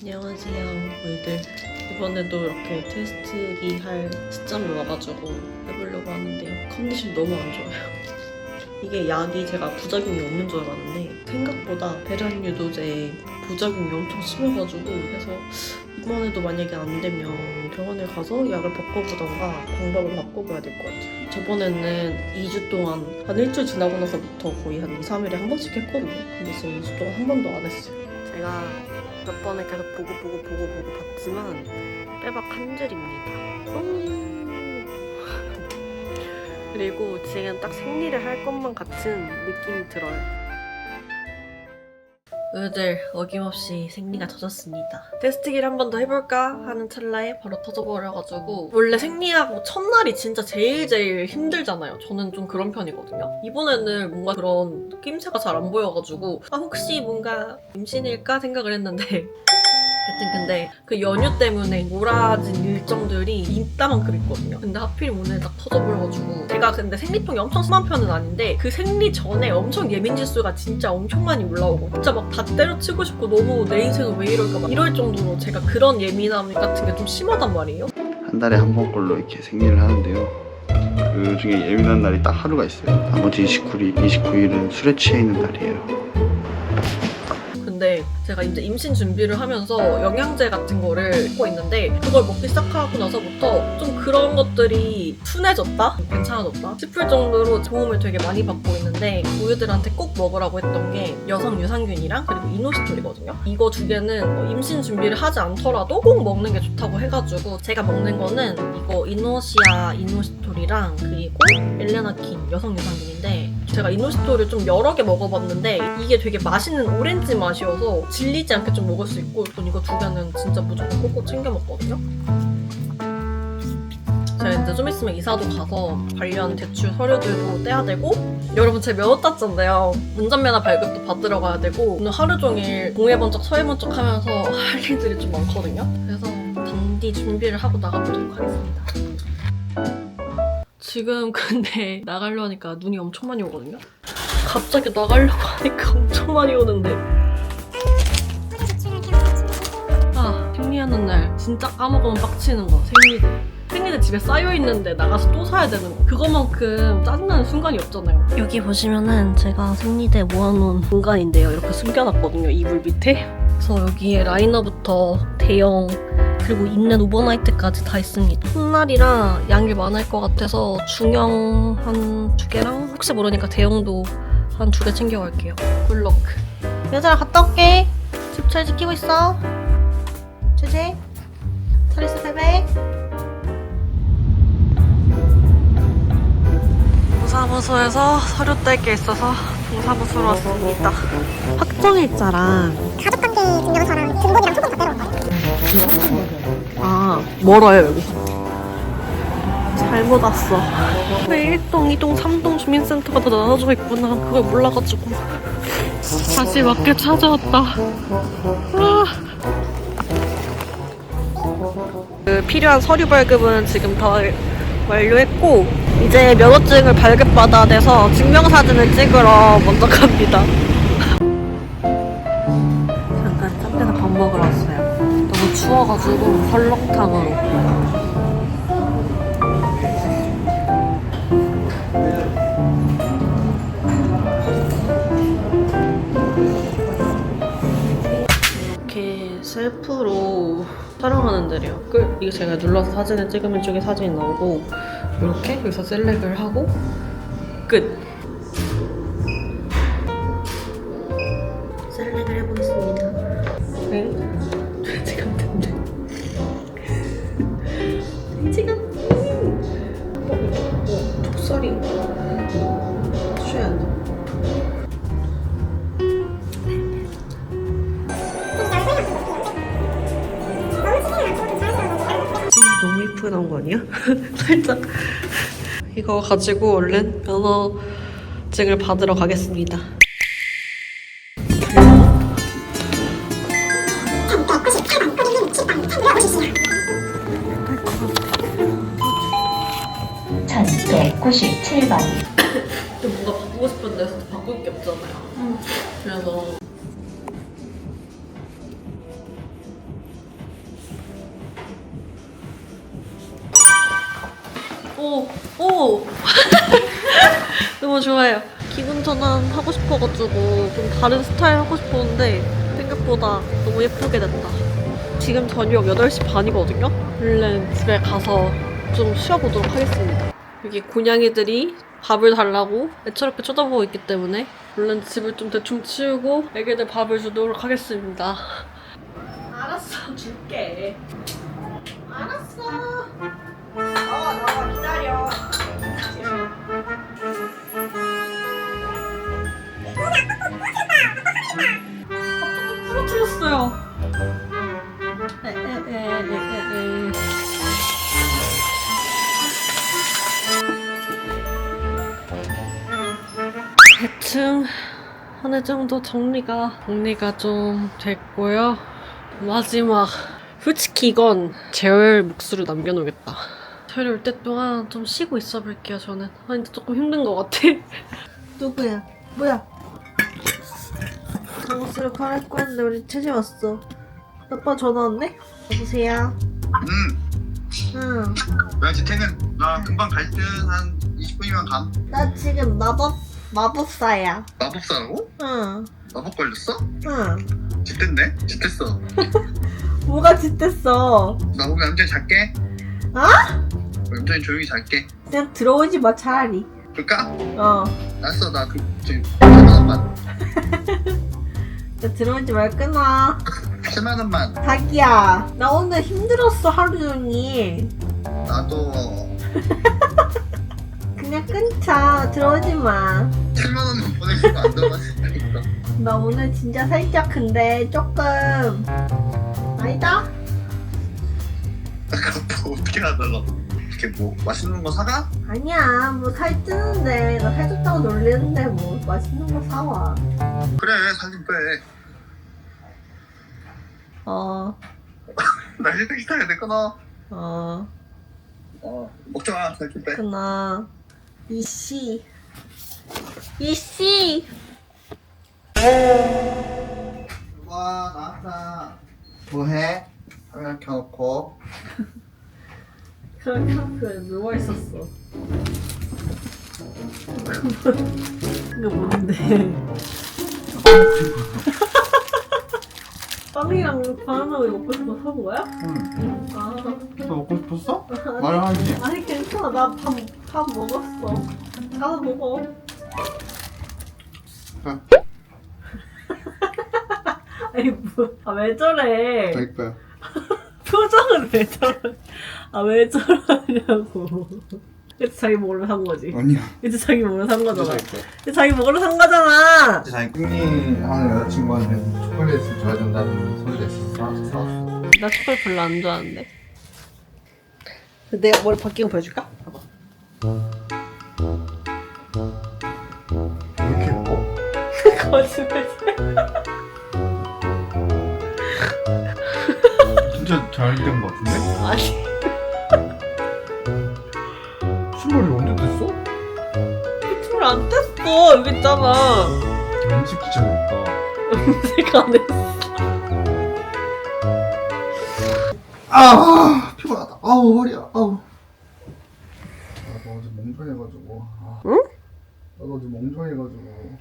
안녕하세요, 저희들 이번에도 이렇게 테스트기 할 시점이 와가지고 해보려고 하는데요. 컨디션 너무 안 좋아요. 이게 약이 제가 부작용이 없는 줄 알았는데 생각보다 배란 유도제 부작용이 엄청 심해가지고 그래서 이번에도 만약에 안 되면 병원에 가서 약을 바꿔보던가 방법을 바꿔봐야 될 것 같아요. 저번에는 2주 동안 한 일주일 지나고 나서부터 거의 한 2, 3일에 한 번씩 했거든요. 근데 지금 2주 동안 한 번도 안 했어요. 제가 몇 번을 계속 보고 보고 보고 보고 봤지만 빼박 한 줄입니다. 음. 그리고 지금 딱 생리를 할 것만 같은 느낌이 들어요. 의들 어김없이 생리가 터졌습니다. 테스트기를 한 번 더 해볼까 하는 찰나에 바로 터져버려가지고 원래 생리하고 첫날이 진짜 제일 제일 힘들잖아요. 저는 좀 그런 편이거든요. 이번에는 뭔가 그런 낌새가 잘 안 보여가지고 아 혹시 뭔가 임신일까 생각을 했는데 하여튼 근데 그 연휴 때문에 몰아진 일정들이 이따만큼 있거든요. 근데 하필 오늘 딱 터져버려가지고 제가 근데 생리통이 엄청 심한 편은 아닌데 그 생리 전에 엄청 예민 지수가 진짜 엄청 많이 올라오고 진짜 막 다 때려치고 싶고 너무 내 인생은 왜 이럴까 막 이럴 정도로 제가 그런 예민함 같은 게 좀 심하단 말이에요. 한 달에 한 번꼴로 이렇게 생리를 하는데요. 그 중에 예민한 날이 딱 하루가 있어요. 나머지 29일, 29일은 술에 취해 있는 날이에요. 제가 이제 임신 준비를 하면서 영양제 같은 거를 먹고 있는데 그걸 먹기 시작하고 나서부터 좀 그런 것들이 순해졌다? 괜찮아졌다? 싶을 정도로 도움을 되게 많이 받고 있는데 우유들한테 꼭 먹으라고 했던 게 여성 유산균이랑 그리고 이노시톨이거든요. 이거 두 개는 뭐 임신 준비를 하지 않더라도 꼭 먹는 게 좋다고 해가지고 제가 먹는 거는 이거 이노시아 이노시톨이랑 그리고 엘레나킨 여성 유산균인데 제가 이노시톨을 좀 여러 개 먹어봤는데 이게 되게 맛있는 오렌지 맛이어서 질리지 않게 좀 먹을 수 있고 전 이거 두 개는 진짜 무조건 꼭꼭 챙겨 먹거든요. 제가 이제 좀 있으면 이사도 가서 관련 대출 서류들도 떼야 되고 여러분 제 면허 땄잖아요. 운전면허 발급도 받으러 가야 되고 오늘 하루 종일 동해번쩍 서해번쩍 하면서 할 일들이 좀 많거든요. 그래서 단디 준비를 하고 나가보도록 하겠습니다. 지금 근데 나가려 하니까 눈이 엄청 많이 오거든요. 갑자기 나가려고 하니까 엄청 많이 오는데. 아, 생리하는 날 진짜 까먹으면 빡치는 거. 생리대. 생리대 집에 쌓여 있는데 나가서 또 사야 되는 거. 그거만큼 짜증나는 순간이 없잖아요. 여기 보시면은 제가 생리대 모아놓은 공간인데요. 이렇게 숨겨놨거든요. 이불 밑에. 그래서 여기에 라이너부터 대형 그리고 있는 오버나이트까지 다 있습니다. 훗날이라 양이 많을 것 같아서 중형 한 두 개랑 혹시 모르니까 대형도 한 두 개 챙겨갈게요. 굿럭. 얘들아 갔다 올게. 집 잘 지키고 있어. 잘 있어 베베. 동사무소에서 서류 뗄 게 있어서 동사무소로 왔습니다. 확정일자랑 가족관계 증명서랑 등본이랑 소금 다 따라온다. 아 멀어요 여기. 잘못 왔어. 왜 1동, 2동, 3동 주민센터가 다 나눠져 있구나. 그걸 몰라가지고. 다시 맞게 찾아왔다. 아. 그 필요한 서류 발급은 지금 다 완료했고 이제 면허증을 발급받아야 돼서 증명사진을 찍으러 먼저 갑니다 추워가지고 설렁탕으로. 이렇게 셀프로 촬영하는 데래요. 끌 이거 제가 눌러서 사진을 찍으면 이쪽에 사진이 나오고 이렇게 여기서 셀렉을 하고 끝 이쁘게 나온 거 아니야? 살짝. 이거 가지고 얼른 면허증을 받으러 가겠습니다. 천백구십칠 번 너무 좋아요. 기분 전환 하고 싶어가지고 좀 다른 스타일 하고 싶었는데 생각보다 너무 예쁘게 됐다. 지금 저녁 8시 반이거든요? 얼른 집에 가서 좀 쉬어보도록 하겠습니다. 여기 고양이들이 밥을 달라고 애처롭게 쳐다보고 있기 때문에 얼른 집을 좀 대충 치우고 애기들 밥을 주도록 하겠습니다. 알았어, 줄게. 알았어. 나와, 나와, 기다려. 에 에 에 에 에 에. 대충 어느 정도 정리가 정리가 좀 됐고요. 마지막 솔직히 이건 재열 몫으로 남겨놓겠다. 재열이 올때 동안 좀 쉬고 있어 볼게요. 저는 아 근데 조금 힘든 것 같아. 누구야? 뭐야? 장수를 갈아입고 왔는데 우리 채지 왔어. 아빠 전화 왔네? 여보세요? 응. 응. 야 지태는 나 금방 갈 듯 한 20분이면 감. 나 지금 마법 마법사야. 마법사라고? 응. 마법 걸렸어? 응. 짙댄데? 짙댔어. 뭐가 짓댔어? 나 보기 얌전히 잘게. 아? 얌전히 조용히 잘게. 그냥 들어오지 마 차라리. 그럴까? 어. 알았어 나 그 지금 7만원만. 나 들어오지 말거나. 7만 원만. 자기야, 나 오늘 힘들었어 하루 종일. 나도 그냥 끊자. 들어오지 마. 7만원만 보낼 수가 안 들어갔으니까. 나 오늘 진짜 살짝 근데 조금 아니다. 그거 어떻게 하다가 이렇게 뭐 맛있는 거 사가? 아니야, 뭐 살 찌는데 나 살쪘다고 놀리는데 뭐 맛있는 거 사와. 그래 살 좀 빼. 어, 나 힐팩 시켜야 돼 끊어. 어, 어 먹지 마. 살 좀 빼. 그나 이씨, 이씨. 와 나왔다. 뭐해? 화면 켜놓고. 그런 카페에 누워 있었어. 이거 뭔데? 빵이랑 바나나 우유 먹고 싶어서 사온 거야? 응. 아, 너 먹고 싶었어? 말하지. 아니 괜찮아. 나 밥 밥 먹었어. 가서 먹어. 응. 아니 뭐? 아왜 저래? 될 거야. 표정은 왜 저래? 아왜 저러냐고. 그치 자기 먹으러 산 거지. 아니야. 그치 자기 먹으러 산 거잖아. 그치 자기 먹으러 산 거잖아. 자기 꿍이 하는 여자친구한테 초콜릿을 줘야 된다는 소리가. 사왔어. 나 초콜릿 별로 안 좋아하는데. 내가 머리 바뀐 거 보여줄까? 봐봐. 왜 이렇게 예뻐? 거짓말. 잘된거 같은데? 아니. 신발이 언제 됐어? 초콜릿 안 뗐어. 여기 있잖아. 음식 진짜 없다. 내가 안 했어. 아 피곤하다. 아우 허리야. 아우. 나도 어제 멍청해가지고. 아. 응? 나도 어제 멍청해가지고.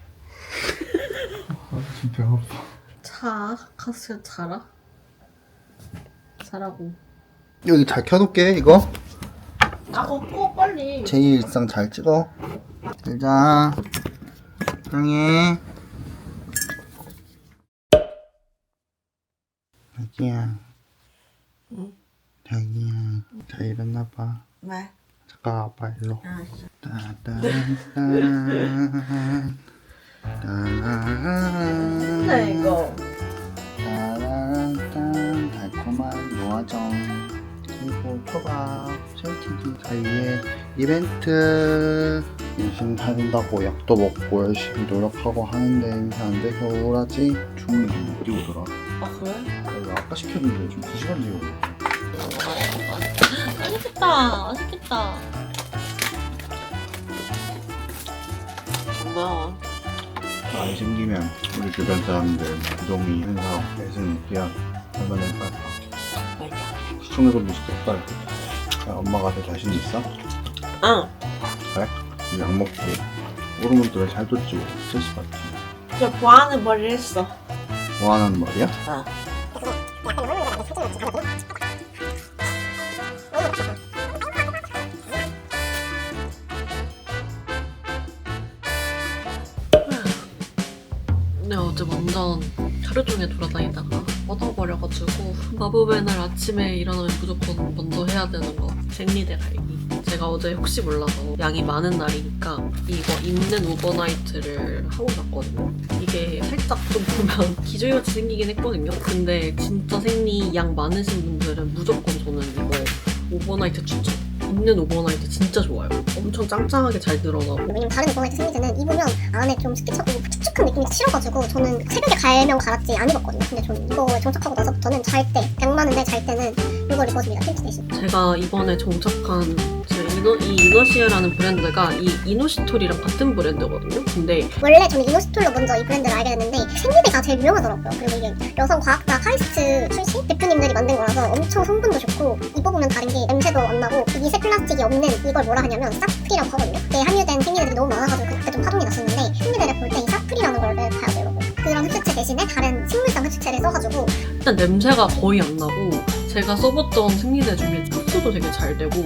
아 지금 배가 아파. 자, 가서 자라. 자라고. 여기 잘 켜놓게 이거. 아, 걷고 빨리. 제2 일상 잘 찍어. 들자. 사랑해. 자기야. 응? 자기야. 잘 일어나봐. 왜? 잠깐 아빠 일로. 아, 따따란따란. 따란. 근데 이거. 노화정 그리고 초밥 새우튀김 사이에 이벤트 열심히 살린다고 약도 먹고 열심히 노력하고 하는데 돼서 우울하지? 주문이 너무 어디 오더라? 아, 그래? 나 아까 시켰는데 지금 2시간 뒤에 오네 맛있겠다. 맛있겠다. 고마워. 안 생기면 우리 주변 사람들 부동이 행사 매생 기한 얼마나 할까 맞아. 시청자분들 시켰다 엄마가 더 자신 있어? 응. 그래? 약 먹고 오르몬도 왜잘 뒀지 스트레스 받지 저 보아하는 머리를 했어. 뭐 하는 말이야? 어. 네, 어제 완전 하루 종일 돌아다니 날 아침에 일어나면 무조건 먼저 해야 되는 거. 생리대 갈기. 제가 어제 혹시 몰라서 양이 많은 날이니까 이거 입는 오버나이트를 하고 갔거든요. 이게 살짝 좀 보면 기저같이 생기긴 했거든요. 근데 진짜 생리 양 많으신 분들은 무조건 저는 이거 오버나이트 추천 입는 오버나이트 진짜 좋아요 엄청 짱짱하게 잘 늘어나고 왜냐면 다른 오버나이트 생리대는 입으면 안에 좀 습기 차고 축축한 느낌이 싫어가지고 저는 새벽에 갈면 갈았지 안 입었거든요. 근데 저는 이거 정착하고 나서부터는 잘 때, 양 많은데 잘 때는 이걸 입어줍니다. 팬츠 대신. 제가 이번에 정착한 제 이노, 이 이너시에라는 브랜드가 이 이노시토리랑 같은 브랜드거든요. 근데 원래 저는 이노스톨로 먼저 이 브랜드를 알게 됐는데 생리대가 제일 유명하더라고요. 그리고 이게 여성 과학자 카이스트 출신 대표님들이 만든 거라서 엄청 성분도 좋고 입어보면 다른 게 냄새도 안 나고 이 미세 플라스틱이 없는 이걸 뭐라 하냐면 사프리라고 하거든요. 그때 함유된 생리대들이 너무 많아가지고 그때 좀 파동이 났었는데 생리대를 볼 때 이 사프리라는 걸 봐야 돼요. 그런 흡수체 대신에 다른 식물성 흡수체를 써가지고 일단 냄새가 거의 안 나고 제가 써봤던 생리대 중에 흡수도 되게 잘 되고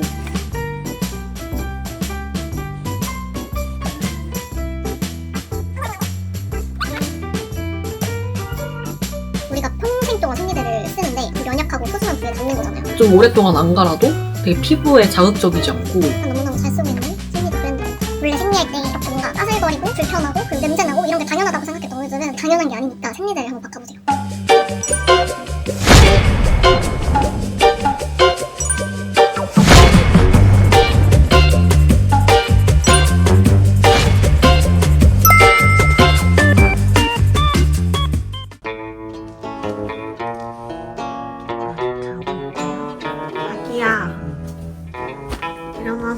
좀 오랫동안 안 갈아도 되게 피부에 자극적이지 않고 너무너무 잘 쓰고 있는 생리대 브랜드. 원래 생리할 때 이렇게 뭔가 따슬거리고 불편하고 그리고 냄새나고 이런 게 당연하다고 생각했던 요즘은 당연한 게 아니니까 생리대를 한번 바꿔보세요.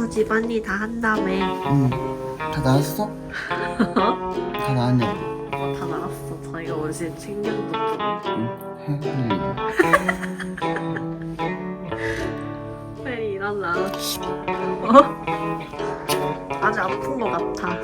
알아서 집안일 다 한 다음에 응. 다 나왔어? 어? 다 나왔냐? 어, 다 나왔어 자기가 어제 챙겨도 해, 그냥. 빨리 일어나. 어? 아직 아픈 것 같아.